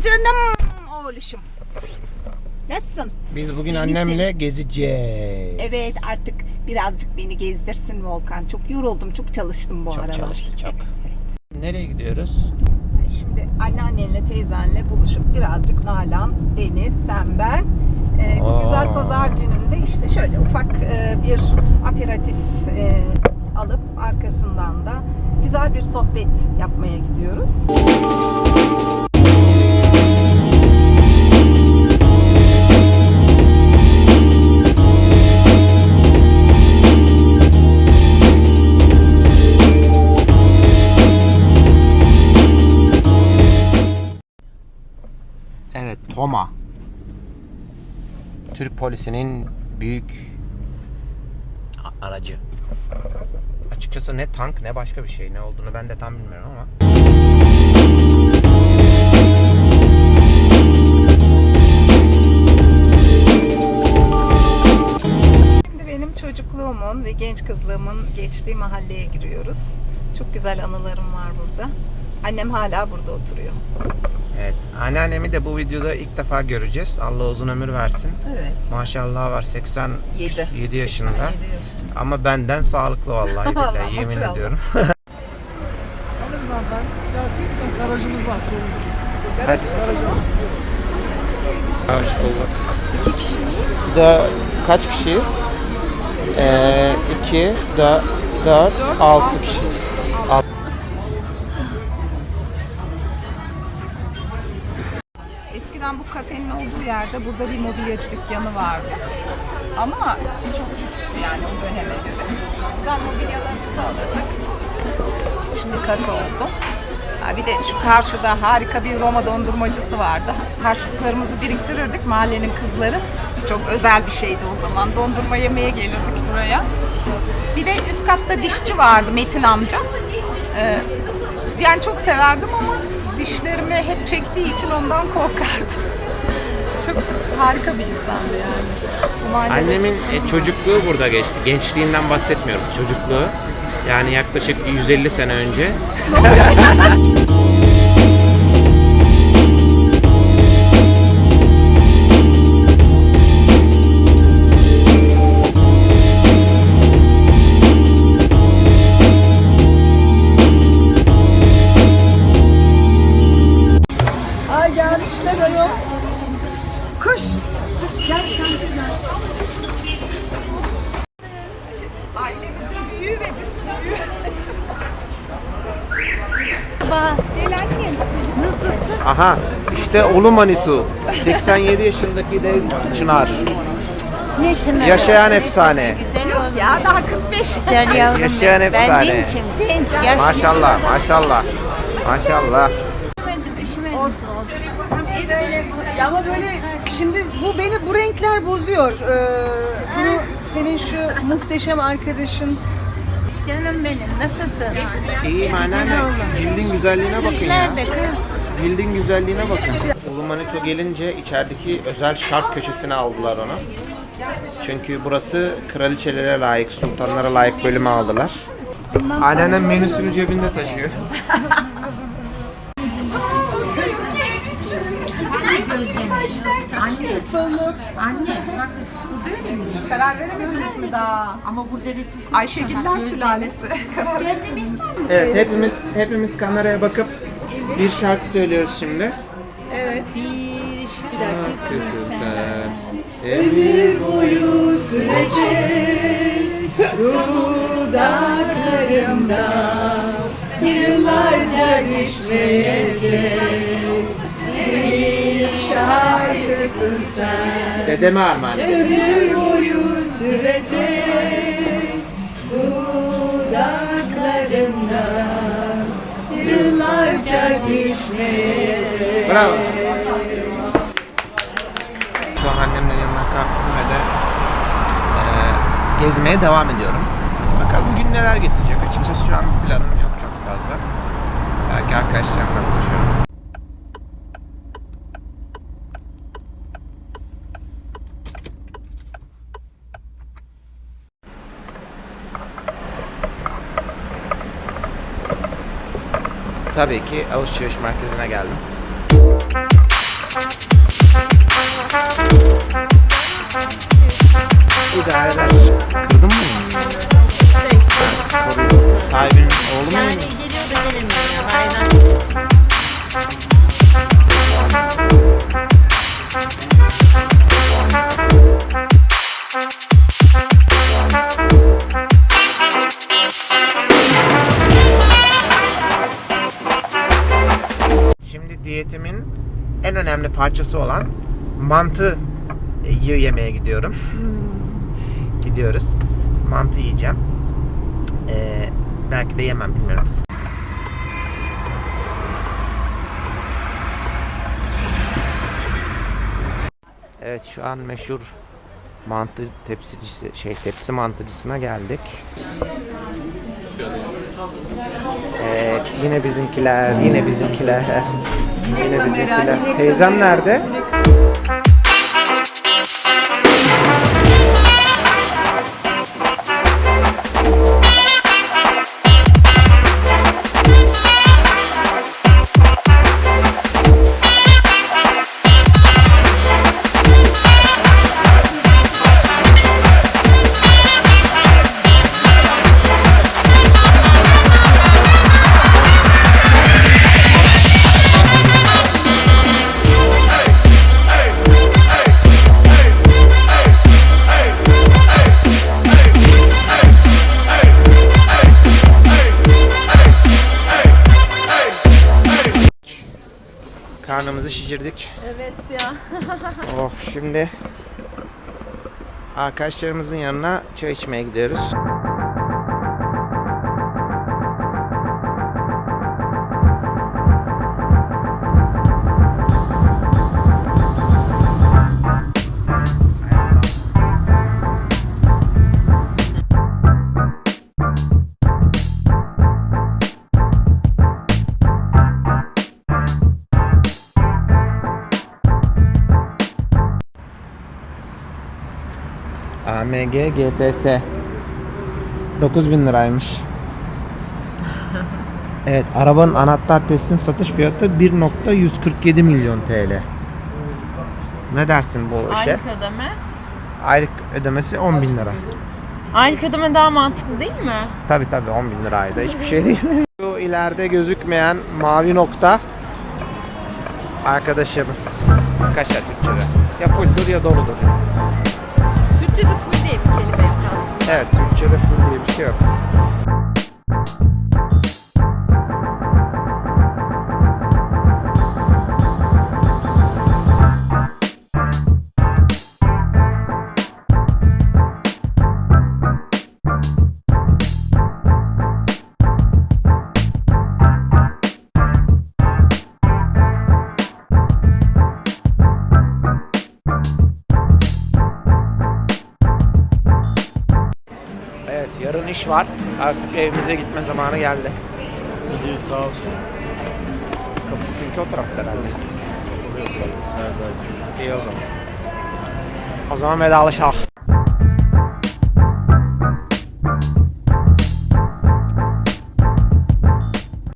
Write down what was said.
canım oğluşum. Nasılsın? Biz bugün İyi annemle gezeceğiz. Evet artık birazcık beni gezdirsin Volkan. Çok yoruldum, çok çalıştım bu Çok aralar. çalıştı çok. Nereye gidiyoruz? Şimdi anneannenle teyzenle buluşup birazcık Nalan, Deniz, sen ben. Ee, bu güzel pazar gününde işte şöyle ufak e, bir aperatif e, alıp arkasından da güzel bir sohbet yapmaya gidiyoruz. Toma. Türk polisinin büyük aracı. Açıkçası ne tank ne başka bir şey. Ne olduğunu ben de tam bilmiyorum ama. Şimdi benim çocukluğumun ve genç kızlığımın geçtiği mahalleye giriyoruz. Çok güzel anılarım var burada. Annem hala burada oturuyor. Evet, anneannemi de bu videoda ilk defa göreceğiz. Allah uzun ömür versin. Evet. Maşallah var 87 Yedi. yaşında. 87 yaşında. Ama benden sağlıklı vallahi billahi Vallahi yemin maşallah. ediyorum. Alırız oradan. Gelsin garajımız var sorun. Hadi. Garaja Hoş bulduk. İki kişiyiz. Da kaç kişiyiz? Ee, iki, da, dört, altı kişiyiz. Eskiden bu kafenin olduğu yerde burada bir mobilyacı dükkanı vardı. Ama çok lüks yani o döneme göre. Buradan mobilyalarımızı alırdık. Şimdi kafe oldu. Ha, bir de şu karşıda harika bir Roma dondurmacısı vardı. Harçlıklarımızı biriktirirdik mahallenin kızları. Çok özel bir şeydi o zaman. Dondurma yemeye gelirdik buraya. Bir de üst katta dişçi vardı Metin amca. Ee, yani çok severdim ama dişlerimi hep çektiği için ondan korkardım. Çok harika bir insandı yani. Annemin e, çocukluğu burada geçti. Gençliğinden bahsetmiyoruz. Çocukluğu. Yani yaklaşık 150 sene önce. Ailemizin büyüğü ve büyüğü. Merhaba, Gel annem. nasılsın? Aha işte Ulu Manitu. 87 yaşındaki dev Çınar. Ne için Yaşayan efsane. Oğlum. Ya daha 45. Güzel yavrum. Yaşayan benim. efsane. Ben gençim. Genç. Maşallah maşallah. Maşallah. Olsun olsun. Ya ama böyle şimdi bu beni bu renkler bozuyor. Ee, bunu senin şu muhteşem arkadaşın Canım benim, nasılsın? İyiyim anneanne. Şu Cildin güzelliğine bakın ya. Nerede kız? Cildin güzelliğine bakın. Ulu Manitu gelince içerideki özel şark köşesine aldılar onu. Çünkü burası kraliçelere layık, sultanlara layık bölüme aldılar. Anneannem menüsünü cebinde taşıyor. Karar veremediniz mi daha? Ama burada resim Ayşegiller sülalesi. Karar Evet, hepimiz hepimiz kameraya bakıp bir şarkı söylüyoruz şimdi. Evet. Bir Şarkısın sen. Emir boyu sürecek dudaklarımda yıllarca düşmeyecek şarkısın sen. Dedeme armağan. Ömür boyu sürecek dudaklarımda yıllarca düşmeyecek. Bravo. Şu an annemlerin yanına kalktım ve de eee, gezmeye devam ediyorum. Bakalım gün neler getirecek. Açıkçası şu an planım yok çok fazla. Belki arkadaşlarımla buluşurum. Tabii ki alışveriş merkezine geldim. İdare eder. Kırdın mı? Sahibinin oğlu mu? Önemli parçası olan mantı yemeye gidiyorum. Gidiyoruz. Mantı yiyeceğim. Ee, belki de yemem bilmiyorum. Evet şu an meşhur mantı tepsicisi şey tepsi mantıcısına geldik. Evet yine bizimkiler yine bizimkiler yine bizimkiler. Teyzem nerede? Şişirdik. Evet ya. Of şimdi arkadaşlarımızın yanına çay içmeye gidiyoruz. AMG GTS 9000 liraymış. Evet, arabanın anahtar teslim satış fiyatı 1.147 milyon TL. Ne dersin bu işe? Aylık ödeme. Aylık ödemesi 10 bin lira. Aylık ödeme daha mantıklı değil mi? Tabi tabi 10 bin liraydı. Hiçbir şey değil. Şu ileride gözükmeyen mavi nokta arkadaşımız. Kaşa Türkçe'de. Ya fulldur ya doludur. Evet Türkçe'de full diye bir şey yok. Artık evimize gitme zamanı geldi. İyi sağ olsun. Kapısı sizinki o tarafta herhalde. İyi o zaman. O zaman vedalaşalım.